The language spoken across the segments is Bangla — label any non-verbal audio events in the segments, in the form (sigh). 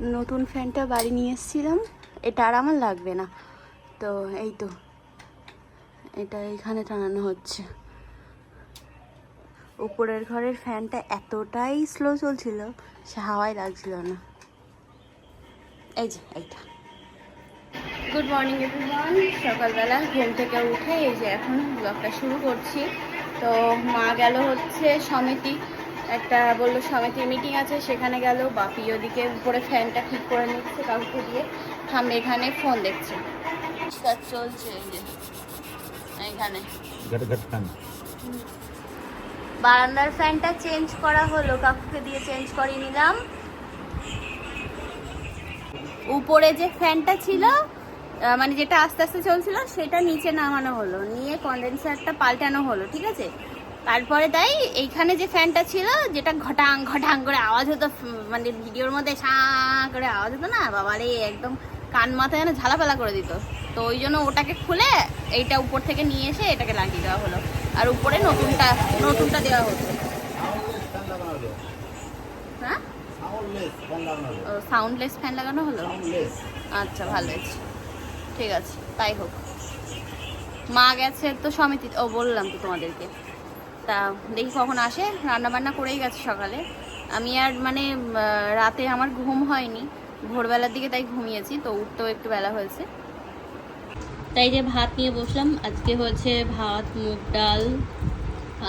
নতুন ফ্যানটা বাড়ি নিয়ে এসেছিলাম। এটা আর আমার লাগবে না। তো এই তো, এটা এইখানে টানানো হচ্ছে। উপরের ঘরের ফ্যানটা এতটাই স্লো চলছিল, সে হাওয়াই লাগছিল না। এই যে, এইটা। গুড মর্নিং এভরিওয়ান সকালবেলা ঘুম থেকে উঠে এই যে এখন ব্লগটা শুরু করছি। তো মা গেল হচ্ছে সমিতি। একটা বলল সমিতির মিটিং আছে সেখানে গেল বাপি ওদিকে উপরে ফ্যানটা ঠিক করে নিচ্ছে কাউকে দিয়ে। সামনে এখানে ফোন দেখছে। চলছে এখানে। বারান্দার ফ্যানটা চেঞ্জ করা হলো কাকুকে দিয়ে চেঞ্জ করিয়ে নিলাম। উপরে যে ফ্যানটা ছিল মানে যেটা আস্তে আস্তে চলছিল সেটা নিচে নামানো হলো। নিয়ে কন্ডেন্সারটা পাল্টানো হলো ঠিক আছে? তারপরে তাই এইখানে যে ফ্যানটা ছিল, যেটা ঘটাং ঘটাং করে আওয়াজ হতো মানে ভিডিওর মধ্যে সা করে আওয়াজ হতো না, বাবারে একদম কান মাথায় যেন ঝালাপালা করে দিত। তো ওই জন্য ওটাকে খুলে এইটা উপর থেকে নিয়ে এসে এটাকে লাগিয়ে দেওয়া হলো। আর উপরে নতুনটা নতুনটা দেওয়া হতো হ্যাঁ? সাউন্ডলেস ফ্যান লাগানো হলো? আচ্ছা ভালো ঠিক আছে, তাই হোক। মা গেছে তো সমিতি, ও বললাম তো তোমাদেরকে। তা দেখি কখন আসে। রান্না বান্না করেই গেছে সকালে। আমি আর মানে রাতে আমার ঘুম হয়নি। ভোরবেলার দিকে তাই ঘুমিয়েছি তো উঠতেও একটু বেলা হয়েছে। তাই যে ভাত নিয়ে বসলাম। আজকে হচ্ছে ভাত মুগ ডাল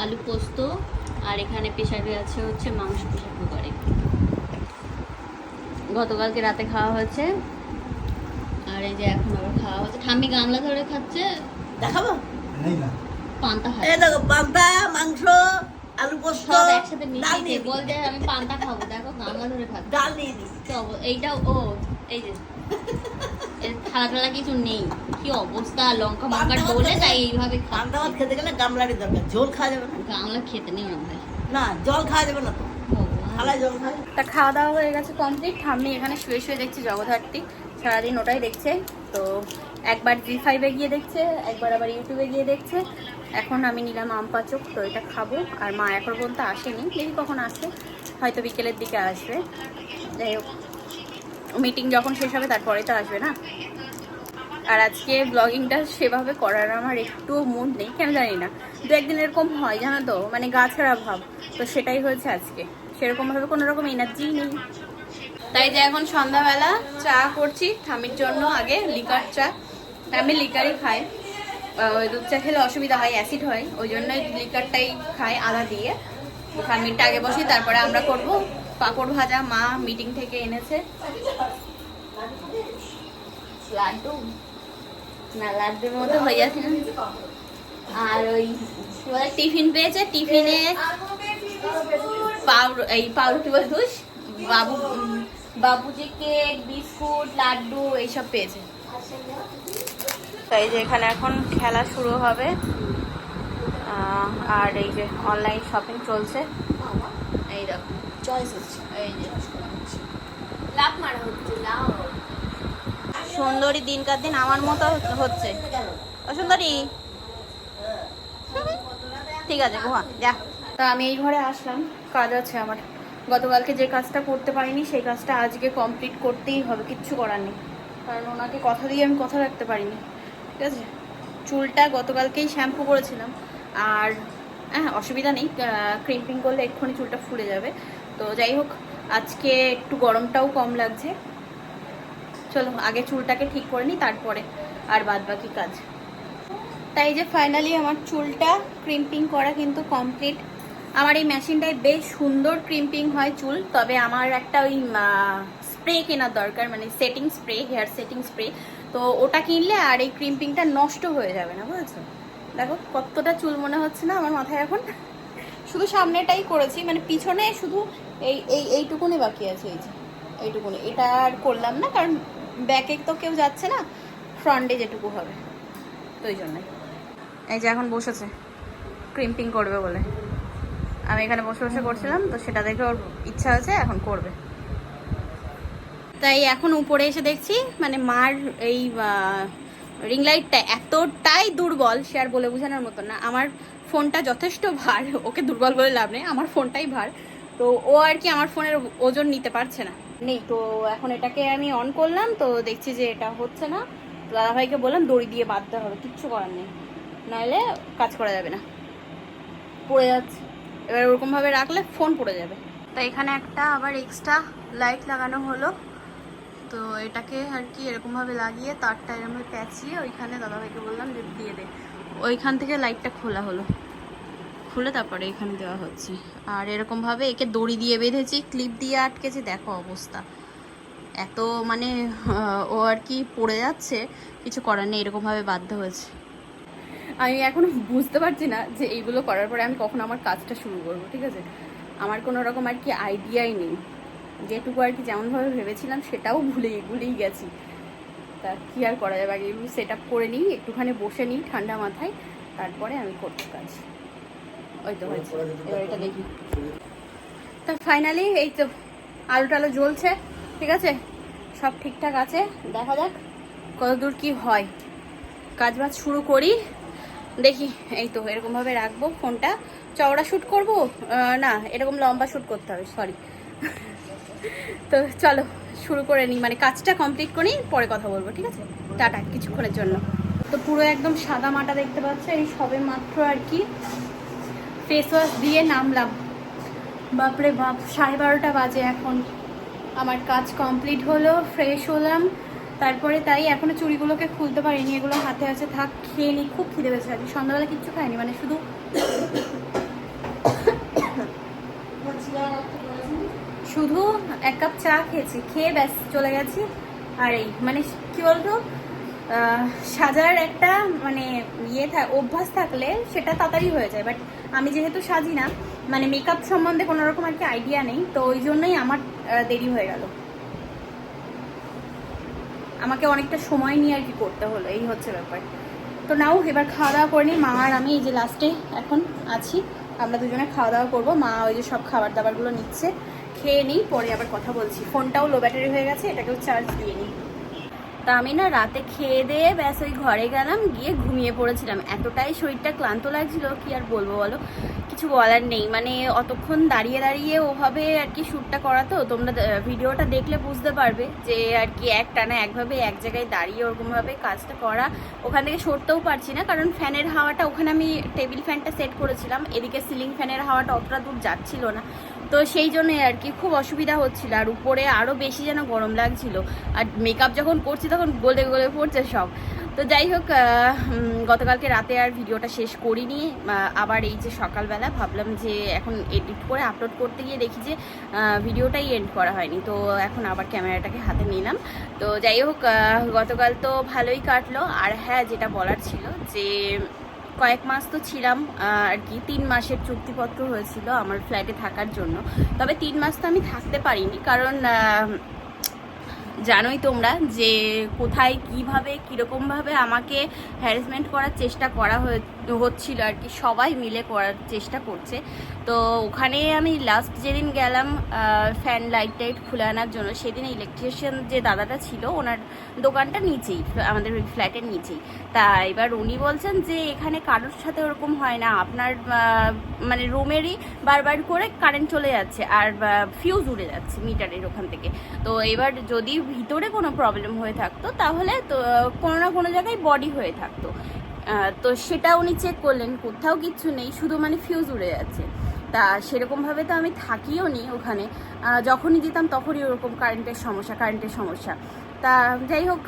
আলু পোস্ত আর এখানে প্রেশারে আছে হচ্ছে মাংস প্রেশার কুকারে গতকালকে রাতে খাওয়া হয়েছে। আর এই যে এখন আবার খাওয়া হচ্ছে ঠাম্মি গামলা ধরে খাচ্ছে। দেখাবো? পান্তা এই দেখো পান্তা মাংস আলু পোস্ত সব একসাথে মিশিয়ে নিয়ে বল যে আমি পান্তা খাব। দেখো গামলা ধরে খাচ্ছে ডাল নিয়ে দিই এইটাও ও এই যে। (laughs) থালা টালা কিছু নেই। কি অবস্থা? লঙ্কা মঙ্কা ডলে তাই এইভাবে পান্তা ভাত খেতে গেলে গামলারই দরকার। ঝোল খাওয়া যাবে না। গামলা খেতে নেই না ভাই না জল খাওয়া যাবে না তো। জল খাওয়া তা খাওয়া দাওয়া হয়ে গেছে কমপ্লিট ঠাম্মি এখানে শুয়ে শুয়ে দেখছি জগদ্ধাত্রী। সারাদিন ওটাই দেখছে। তো একবার জি ফাইভে গিয়ে দেখছে, একবার আবার ইউটিউবে গিয়ে দেখছে। এখন আমি নিলাম আম পাচক, তো এটা খাব। আর মা এখন পর্যন্ত আসেনি, দেখি কখন আসে। হয়তো বিকেলের দিকে আসবে। যাই হোক মিটিং যখন শেষ হবে, তারপরে তো আসবে না। আর আজকে ব্লগিংটা সেভাবে করার আমার একটু মুড নেই, কেন জানি না। দু একদিন এরকম হয়, জানো তো মানে গা ছাড়া ভাব। তো সেটাই হয়েছে আজকে। সেরকমভাবে কোনো রকম এনার্জি নেই। তাই যে এখন সন্ধ্যাবেলা চা করছি ঠামির জন্য আগে লিকার চা। আমি লিকারই খাই দুধ চা খেলে অসুবিধা হয় অ্যাসিড হয়। ওই জন্য লিকারটাই খাই আদা দিয়ে। ঠামিরটা আগে বসি তারপরে আমরা করব। পাঁপড় ভাজা মা মিটিং থেকে এনেছে। লাড্ডু। না লাড্ডুর মতো হয়ে যাচ্ছে আর ওই টিফিন পেয়েছে। টিফিনে পাউ এই পাউরুটি বলতুস বাবু উম, বাবুজি কেক বিস্কুট লাড্ডু এইসব পেয়েছে। তাই যে এখানে এখন খেলা শুরু হবে। আর এই যে অনলাইন শপিং চলছে। এই দেখো চয়েস হচ্ছে। এই যে সুন্দরী দিনকার দিন আমার মতো হচ্ছে। সুন্দরী। ঠিক আছে ঘুমা যা। তা আমি এই ঘরে আসলাম। কাজ আছে আমার। গতকালকে যে কাজটা করতে পারিনি, সেই কাজটা আজকে কমপ্লিট করতেই হবে, কিচ্ছু করার নেই। কারণ ওনাকে কথা দিয়ে আমি কথা রাখতে পারিনি। ঠিক আছে? চুলটা গতকালকেই শ্যাম্পু করেছিলাম। আর হ্যাঁ অসুবিধা নেই। ক্রিম্পিং করলে এক্ষুনি চুলটা ফুলে যাবে। তো যাই হোক, আজকে একটু গরমটাও কম লাগছে। চলো, আগে চুলটাকে ঠিক করে নিই, তারপরে আর বাদ বাকি কাজ। তাই যে ফাইনালি আমার চুলটা ক্রিম্পিং করা কিন্তু কমপ্লিট আমার এই মেশিনটায় বেশ সুন্দর ক্রিম্পিং হয় চুল, তবে আমার একটা ওই স্প্রে কেনার দরকার মানে setting spray hair setting spray তো ওটা কিনলে আর এই ক্রিম্পিংটা নষ্ট হয়ে যাবে না, বুঝেছ? দেখো কতটা চুল মনে হচ্ছে না আমার মাথায় এখন। শুধু সামনেটাই করেছি মানে পিছনে শুধু এই এই, এইটুকুনি বাকি আছে, এই যে, এইটুকুনি। এটা আর করলাম না, কারণ ব্যাকে তো কেউ যাচ্ছে না ফ্রন্টে যেটুকু হবে, তো ওই জন্যই। এই যে এখন বসেছে ক্রিম্পিং করবে বলে। আমি এখানে বসে বসে করছিলাম, তো সেটা দেখে ওর ইচ্ছা আছে, এখন করবে। তাই এখন উপরে এসে দেখছি মানে মার এই রিং লাইটটা এতটাই দুর্বল, সে আর বলে বোঝানোর মতো না। আমার ফোনটা যথেষ্ট ভার, ওকে দুর্বল বলে লাভ নেই, আমার ফোনটাই ভার। তো ও আর কি আমার ফোনের ওজন নিতে পারছে না। নেই, তো এখন এটাকে আমি অন করলাম, তো দেখছি যে এটা হচ্ছে না। দাদাভাইকে বললাম, দড়ি দিয়ে বাঁধতে হবে, কিচ্ছু করার নেই। নাহলে কাজ করা যাবে না। পড়ে যাচ্ছে। এবার ওরকমভাবে রাখলে ফোন পড়ে যাবে। তো এখানে একটা আবার এক্সট্রা লাইট লাগানো হলো। তো এটাকে আর কি এরকমভাবে লাগিয়ে তারটা এরকমভাবে প্যাঁচিয়ে ওইখানে দাদাভাইকে বললাম যে দিয়ে দে। ওইখান থেকে লাইটটা খোলা হলো। খুলে তারপরে এখানে দেওয়া হচ্ছে। আর এরকমভাবে একে দড়ি দিয়ে বেঁধেছি, ক্লিপ দিয়ে আটকেছি, দেখো অবস্থা। এত মানে ও আর কি পড়ে যাচ্ছে, কিছু করার নেই এরকমভাবে বাধ্য হয়েছে। আমি এখন বুঝতে পারছি না যে এইগুলো করার পরে আমি কখন আমার কাজটা শুরু করব, ঠিক আছে? আমার কোনো রকম আর কি আইডিয়াই নেই। যেটুকু আর কি যেমনভাবে ভেবেছিলাম, সেটাও ভুলে ভুলেই গেছি। তা কি আর করা যাবে? আগে এগুলো সেট আপ করে নিই, একটুখানি বসে নিই ঠান্ডা মাথায়, তারপরে আমি করতে কাজ। ওই তো এবার এটা দেখি। তা ফাইনালি এই তো আলো টালো জ্বলছে, ঠিক আছে? সব ঠিকঠাক আছে? দেখা যাক কতদূর কি হয়। কাজ বাজ শুরু করি। দেখি, এই তো এরকমভাবে রাখব ফোনটা। চওড়া শ্যুট করব? না, এরকম লম্বা শ্যুট করতে হবে সরি তো চলো, শুরু করে নিই। মানে কাজটা কমপ্লিট করি পরে কথা বলব, ঠিক আছে? টাটা, কিছুক্ষণের জন্য। তো পুরো একদম সাদা মাটা দেখতে পাচ্ছ, এই সবে মাত্র আর কি। ফেস ওয়াশ দিয়ে নামলাম। বাপরে বাপ, সাড়ে বারোটা বাজে এখন। আমার কাজ কমপ্লিট হলো ফ্রেশ হলাম। তারপরে তাই এখনও চুড়িগুলোকে খুলতে পারিনি, এগুলো হাতে আছে। থাক, খেয়ে নিই। খুব খিদে পেয়েছে আজকে। সন্ধ্যাবেলা কিচ্ছু খাইনি মানে শুধু শুধু এক কাপ চা খেয়েছি, খেয়ে ব্যাস চলে গেছি। আর এই মানে কি বলতো সাজার একটা মানে ইয়ে অভ্যাস থাকলে সেটা তাড়াতাড়ি হয়ে যায়। বাট আমি যেহেতু সাজি না মানে মেকআপ সম্বন্ধে কোনো রকম আর কি আইডিয়া নেই, তো ওই জন্যই আমার দেরি হয়ে গেল। আমাকে অনেকটা সময় নিয়ে আর কি করতে হলো, এই হচ্ছে ব্যাপার। তো নাও, এবার খাওয়া দাওয়া করে নিই মা আর আমি এই যে লাস্টে এখন আছি। আমরা দুজনে খাওয়া দাওয়া করব। মা ওই যে সব খাবার দাবারগুলো নিচ্ছে। খেয়ে নিই, পরে আবার কথা বলছি। ফোনটাও লো ব্যাটারি হয়ে গেছে, এটাকেও চার্জ দিয়ে নিই। তা আমি না রাতে খেয়ে দিয়ে ব্যাস ওই ঘরে গেলাম, গিয়ে ঘুমিয়ে পড়েছিলাম। এতটাই শরীরটা ক্লান্ত লাগছিল, কি আর বলব বলো? কিছু বলার নেই। মানে অতক্ষণ দাঁড়িয়ে দাঁড়িয়ে ওভাবে আর কি শ্যুটটা করা তো, তোমরা ভিডিওটা দেখলে বুঝতে পারবে যে আর কি এক টানা একভাবে এক জায়গায় দাঁড়িয়ে ওরকমভাবে কাজটা করা, ওখান থেকে সরতেও পারছি না। কারণ ফ্যানের হাওয়াটা ওখানে আমি টেবিল ফ্যানটা সেট করেছিলাম। এদিকে সিলিং ফ্যানের হাওয়াটা অতটা দূর যাচ্ছিল না। তো সেই জন্যই আর কি খুব অসুবিধা হচ্ছিল, আর উপরে আরও বেশি যেন গরম লাগছিল। আর মেকআপ যখন করছি তখন গলে গলে পড়ছে সব। তো যাই হোক গতকালকে রাতে আর ভিডিওটা শেষ করিনি। আবার এই যে সকালবেলা ভাবলাম যে এখন এডিট করে আপলোড করতে গিয়ে দেখি যে ভিডিওটাই এন্ড করা হয়নি। তো এখন আবার ক্যামেরাটাকে হাতে নিলাম। তো যাই হোক গতকাল তো ভালোই কাটলো। আর হ্যাঁ যেটা বলার ছিল যে কয়েক মাস তো ছিলাম, আর কি, তিন মাসের চুক্তিপত্র হয়েছিল আমার ফ্ল্যাটে থাকার জন্য। তবে তিন মাস তো আমি থাকতে পারিনি, কারণ জানোই তোমরা যে কোথায় কীভাবে কীরকমভাবে আমাকে হ্যারাসমেন্ট করার চেষ্টা করা হচ্ছিল আর কি, সবাই মিলে করার চেষ্টা করছে। তো ওখানে আমি লাস্ট যেদিন গেলাম ফ্যান লাইট টাইট খুলে আনার জন্য, সেদিন ইলেকট্রিশিয়ান যে দাদাটা ছিল, ওনার দোকানটা নিচেই আমাদের ফ্ল্যাটের নিচেই। তা এবার উনি বলছেন যে এখানে কারোর সাথে ওরকম হয় না, আপনার মানে রুমেরই বারবার করে কারেন্ট চলে যাচ্ছে, আর ফিউজ উড়ে যাচ্ছে মিটারের ওখান থেকে। তো এবার যদি ভিতরে কোনো প্রবলেম হয়ে থাকতো, তাহলে তো, কোনো না কোনো জায়গায় বডি হয়ে থাকতো। তো সেটা উনি চেক করলেন, কোথাও কিচ্ছু নেই, শুধু মানে ফিউজ উড়ে যাচ্ছে। তা সেরকমভাবে তো আমি থাকিও নি ওখানে। যখনই যেতাম তখনই ওরকম কারেন্টের সমস্যা কারেন্টের সমস্যা। তা যাই হোক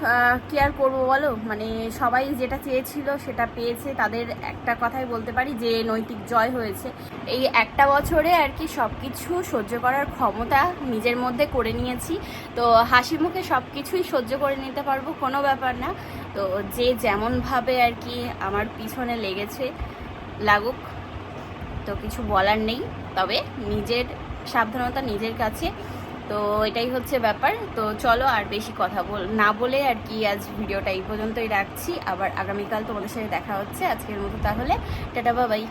কি আর করব বলো? মানে সবাই যেটা চেয়েছিল সেটা পেয়েছে। তাদের একটা কথাই বলতে পারি যে, নৈতিক জয় হয়েছে। এই একটা বছরে আর কি সব কিছু সহ্য করার ক্ষমতা নিজের মধ্যে করে নিয়েছি। তো হাসি মুখে সব কিছুই সহ্য করে নিতে পারব, কোনো ব্যাপার না। তো যে যেমনভাবে আর কি আমার পিছনে লেগেছে, লাগুক। তো কিছু বলার নেই। তবে নিজের সাবধানতা নিজের কাছে। তো এটাই হচ্ছে ব্যাপার। তো চলো আর বেশি কথা বল, না বলে আর কি আজ ভিডিওটা এই পর্যন্তই রাখছি। আবার আগামীকাল তোমাদের সাথে দেখা হচ্ছে। আজকের মতো তাহলে, টাটা বাবাই